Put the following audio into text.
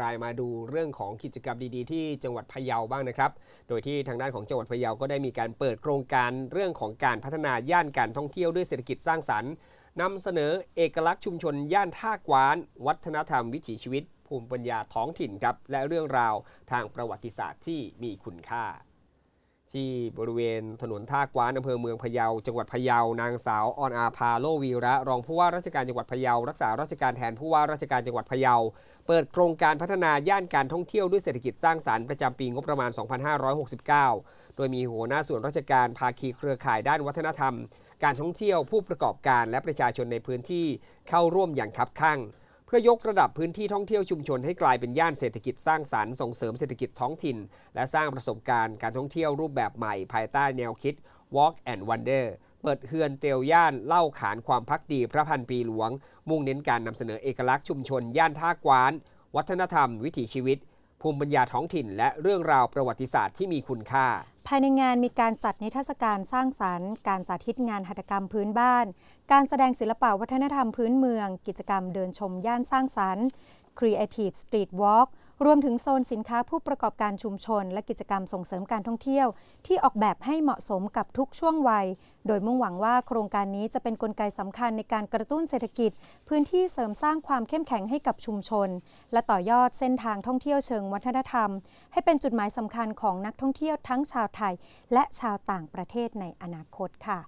รายมาดูเรื่องของกิจกรรมดีๆ ที่จังหวัดพะเยาบ้างนะครับ โดยที่ทางด้านของจังหวัดพะเยาก็ได้มีการเปิดโครงการเรื่องของการพัฒนาย่านการท่องเที่ยวด้วยเศรษฐกิจสร้างสรรค์นำเสนอเอกลักษณ์ชุมชนย่านท่ากวาน วัฒนธรรมวิถีชีวิต ภูมิปัญญาท้องถิ่นครับและเรื่องราวทางประวัติศาสตร์ที่มีคุณค่า ที่บริเวณถนนท่ากวานอำเภอเมืองพะเยา จังหวัดพะเยา นางสาวออนอาภาโลวีระ รองผู้ว่าราชการจังหวัดพะเยา รักษาราชการแทนผู้ว่าราชการจังหวัดพะเยา เปิดโครงการพัฒนาย่านการท่องเที่ยวด้วยเศรษฐกิจสร้างสรรค์ประจำปีงบประมาณ 2569 โดยมีหัวหน้าส่วนราชการภาคีเครือข่ายด้านวัฒนธรรม การท่องเที่ยวผู้ประกอบการและประชาชนในพื้นที่เข้าร่วมอย่างคับคั่ง พื่อยกระดับพื้นที่ท่องเที่ยวชุมชนให้กลายเป็นย่านเศรษฐกิจสร้างสรรค์ส่งเสริมเศรษฐกิจท้องถิ่น และสร้างประสบการณ์การท่องเที่ยวรูปแบบใหม่ ภายใต้แนวคิด Walk and Wonder เปิดเฮือนเตียวย่านเล่าขานความพักดีพระพันปีหลวง มุ่งเน้นการนำเสนอเอกลักษณ์ชุมชน ย่านท่ากวาน วัฒนธรรม วิถีชีวิต ภูมิปัญญาท้องถิ่น และเรื่องราวประวัติศาสตร์ที่มีคุณค่า ภายในงานมีการจัดนิทรรศการสร้างสรรค์ การสาธิตงานหัตถกรรมพื้นบ้าน การแสดงศิลปะวัฒนธรรมพื้นเมือง กิจกรรมเดินชมย่านสร้างสรรค์ Creative Street Walk รวมถึงโซนสินค้าผู้ประกอบการชุมชน และกิจกรรมส่งเสริมการท่องเที่ยว ที่ออกแบบให้เหมาะสมกับทุกช่วงวัย โดยมุ่งหวังว่าโครงการนี้จะเป็นนกลไกสำคัญในการกระตุ้นเศรษฐกิจ พื้นที่เสริมสร้างความเข้มแข็งให้กับชุมชน และต่อยอดเส้นทางท่องเที่ยวเชิงวัฒนธรรม ให้เป็นจุดหมายสำคัญของนักท่องเที่ยวทั้งชาวไทย และชาวต่างประเทศในอนาคตค่ะ